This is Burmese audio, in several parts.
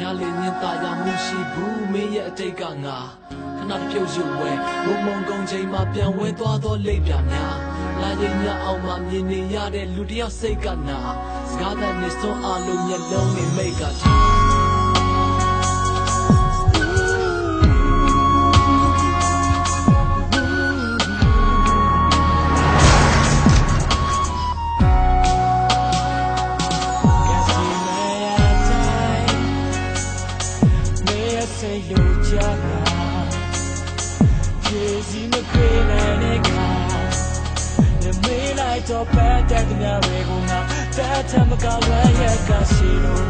ညာလေညင်သားရမှုရှိဘူးမင်းရဲ့အတိတ်ကငါခဏတစ်ပြုတ်ရွဝဲဘုံမုံကုန်းချိန်မှာပြန်ဝဲသွားသောလိပ်ပြများလာရင်ညအောင်မှမြင်နေရတဲ့လူတစ်ယောက်စိတ်ကနာစကားသံနဲ့စွန်းအားလုံးမျက်လုံးနဲ့မိတ်ကချာ တ်လိုချတာကျေစီမခွေနိုင်တဲ့ခါလေမေးလိုက်တော့ပတ်တဲ့ညရေကငါတတ်ထမကဝဲရကရှိလို့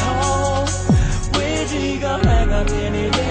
ဟောဝေးကြီးကလည်းငါမြင်နေ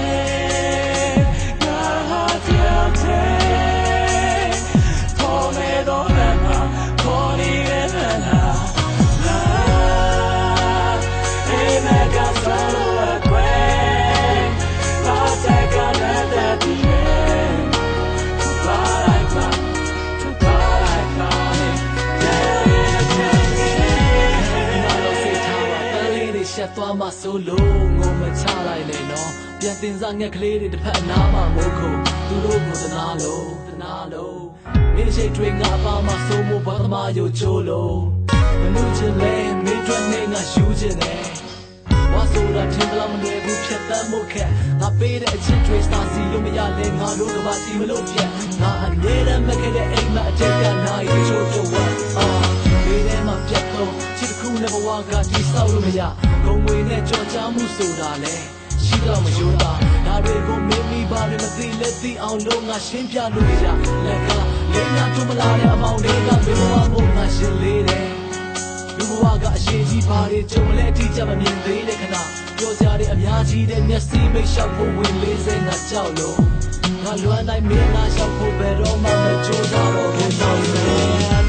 တွေရှက်သွားမှဆိုလို့ငုံမချလိုက်နဲ့နော်ပြန်တင်စားငှက်ကလေးတွေတစ်ဖက်အနားမှာမို့ခုသူတို့ကိုတနာလို့တနာလို့မင်းရှိတ်တွေငါပါမှဆိုမို့ဘာသမားရုပ်ချိုးလို့မမှုချင်လဲမင်းတို့နဲ့ငါယူချင်တယ်ဝါဆိုတာထင်သလားမလွယ်ဘူးဖြတ်တမ်းမှုခက်ငါပေးတဲ့အချစ်တွေစာစီလို့မရလဲငါတို့ကဘာစီမလို့ပြက်ငါအမြဲတမ်းမခဲ့တဲ့အိမ်မှာအထက်ကနိုင်ချိုးချိုးဝ နဲ့ဘဝကတိဆောက်လို့မရဂုံငွေနဲ့ကြော်ကြားမှုဆိုတာလဲရှိတော့မယိုးတာဒါတွေကိုမင်းမိပါတွေမသိလက်သိအောင်လို့ငါရှင်းပြလို့ရလက်ကလေးနာထုမလာတဲ့အမောင်တွေကမင်းဘဝကိုငါရှင်းလေးတယ်လူဘဝကအရှိကြီးပါတွေကြုံလဲအတိအကျမမြင်သေးတဲ့ခဏပြောစရာတွေအများကြီးတဲ့မျက်စိမိတ်လျှောက်ဖို့ဝင်လေးစိတ်ငါကြောက်လို့ငါလွမ်းတိုင်းမင်းငါလျှောက်ဖို့ဘယ်တော့မှမကြိုးစားတော့ဘူးတော့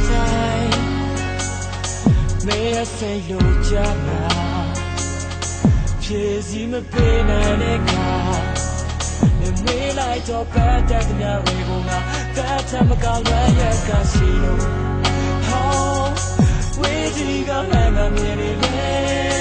လေ May I say your jana? ဖြည့်စီမပေးနိုင်တဲ့ခါလေမေးလိုက်တော့ပတ်တဲ့ညရေကငါတတ်ထမကလည်းရကရှိလို့ဟောဝေးကြီးကလည်းငါမြင်နေလေ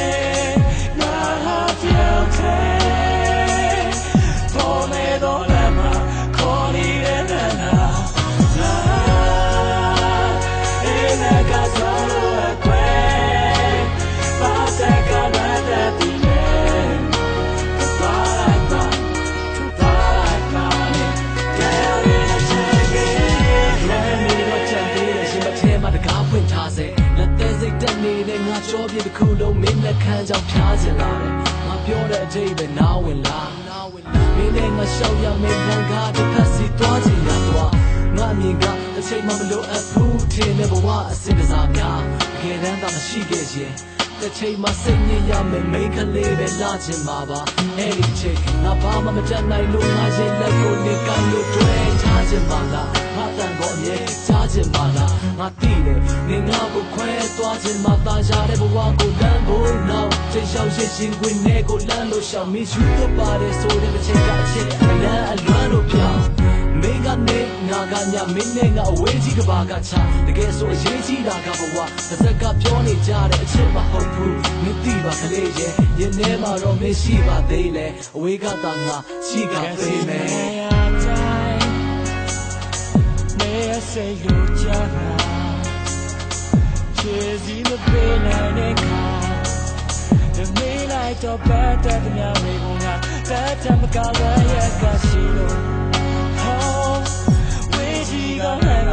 ကြောပြတစ်ခုလုံးမင်းနဲ့ခန်းကြောင်ဖျားချင်လာတယ်ငါပြောတဲ့အတိတ်ပဲနားဝင်လာမင်းနဲ့ငါရှောက်ရမယ့်လမ်းကားတစ်ဖက်စီသွားချင်ရသွားငါမြင်ကအချိန်မှမလို့အဖူးထင်တဲ့ဘဝအစစ်တစားများတကယ်တမ်းသာမရှိခဲ့ရင် တစ်ချိန်မှစိတ်ညစ်ရမယ်မိန်းကလေးပဲလာချင်မှာပါအဲ့ဒီချိန်ငါဘာမှမတတ်နိုင်လို့ငါရင်လက်ကိုနေကမ်းလို့တွေ့ထားချင်ပါလားငါတန်ကိုအမြဲကြားချင်ပါလားငါသိတယ်နေငါကိုခွဲသွားချင်မှตาရတဲ့ဘဝကိုလမ်းဖို့နောက်ချိန်လျှောက်ရရှင်ခွင်နဲ့ကိုလမ်းလို့ရှောင်မယူတော့ပါတယ်ဆိုတဲ့အချိန်ကအချက်အလန်းအလွမ်းလို့ပြောင်းမင်းကနေ ငါကညမင်းနဲ့ငါအဝေးကြီးကဘာကချတကယ်ဆိုအရေးကြီးတာကဘဝတစ်စက်ကပြောနေကြတဲ့အချက်မဟုတ်ဘူးမသိပါကလေးရဲ့ရင်ထဲမှာတော့မရှိပါသေးလေအဝေးကသာငါရှိကပေးမယ် May I say your jana? Cheesy the pain and the car. The moonlight of bed at the Yarigona. That time I got where I got you. Oh, don't know.